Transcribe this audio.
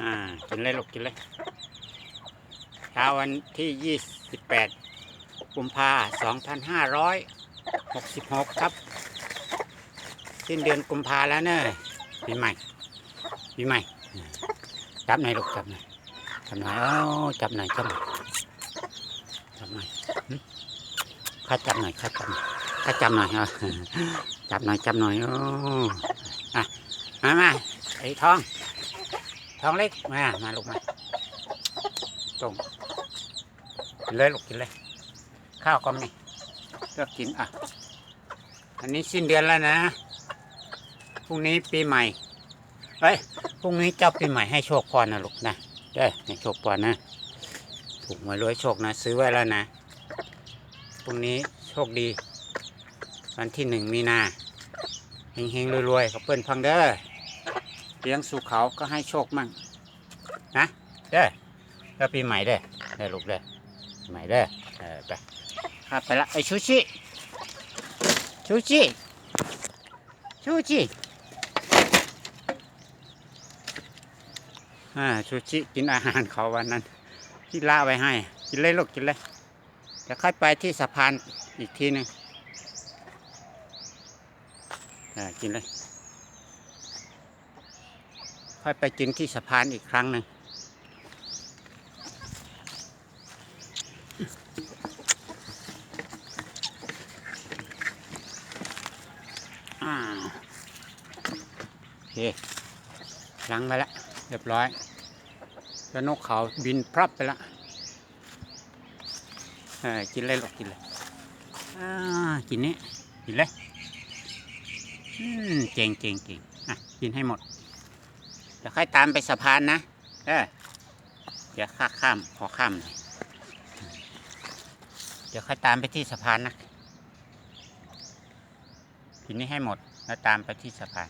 อ่า กินเลยลูกกินเลยเช้าวันที่ 28 กุมภา2566 ครับ สิ้นเดือนกุมภาแล้วเนอะปีใหม่ปีใหม่ จับหน่อยลูกจับหน่อยจับหน่อยเอ้าจับหน่อยจับหน่อยจับหน่อยข้าจับหน่อยข้าจับหน่อยข้าจับหน่อยเอจับหน่อยจับหน่อยโอ้อะมามาไอ้ทอง ท้องเล็กมา มาลูกมาตรงกินเลยลูกกินเลย ข้าวก็มีเลือกกินอะ อันนี้สิ้นเดือนแล้วนะพรุ่งนี้ปีใหม่เฮ้ยพรุ่งนี้เจ้าปีใหม่ให้โชคพรนะลูกนะเด้อให้โชคพรนะถูกหวยรวยโชคนะ ซื้อไว้แล้วนะพรุ่งนี้โชคดี วันที่หนึ่งมีนาเฮงๆรวยๆกับเปิ้นพังเด้อ เลี้ยงสู่เขาก็ให้โชคมั่งนะเด้อแล้วปีใหม่เด้อได้ลูกเด้อปีใหม่เด้อเออไปข้าไปละไอชูชิชูชิชูชิอ่าชูชิกินอาหารเขาวันนั้น ที่ล่าไว้ให้ กินเลยลูกกินเลยจะค่อยไปที่สะพานอีกทีหนึ่งอ่ากินเลย ค่อยไปกินที่สะพานอีกครั้งหนึ่งอ่าโอเคล้างไปแล้วเรียบร้อย แล้วนกเขาบินพรับไปแล้วเออกินเลยลูกกินเลยอ่ากินนี้กินเลยอืมเก่งเก่งเก่งอะ กินให้หมด ดี๋ยวค่อยตามไปสะพานนะ เออเดี๋ยวข้าข้ามขอข้ามหน่อยเดี๋ยวค่อยตามไปที่สะพานนะ กินนี้ให้หมดแล้วตามไปที่สะพาน